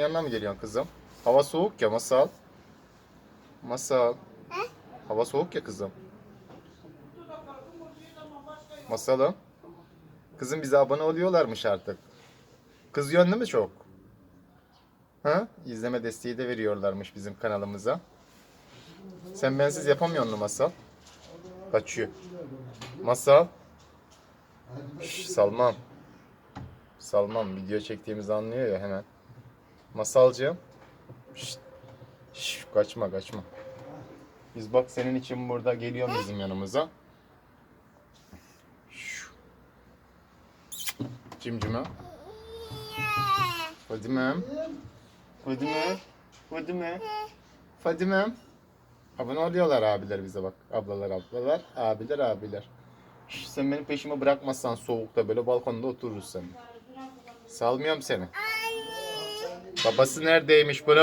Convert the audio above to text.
yanına mı geliyorsun kızım? Hava soğuk ya masal. Masal. Hava soğuk ya kızım. Masalım. Kızım bize abone oluyorlarmış artık. Kızıyorsun değil mi çok? Ha? İzleme desteği de veriyorlarmış bizim kanalımıza. Sen bensiz yapamıyor musun masal? Kaçıyor. Masal. Şş, Salmam. Salmam video çektiğimizi anlıyor ya hemen. Masalcığım. Şşt. Şşt, kaçma kaçma. Biz bak senin için burada geliyor bizim yanımıza. Cimcime. Fadimem. Fadime. Fadime. Fadimem. Abone oluyorlar abiler bize bak. Ablalar ablalar. Abiler abiler. Şş, sen benim peşimi bırakmazsan soğukta böyle balkonda otururuz sen. Salmıyorum seni. Babası neredeymiş bunun?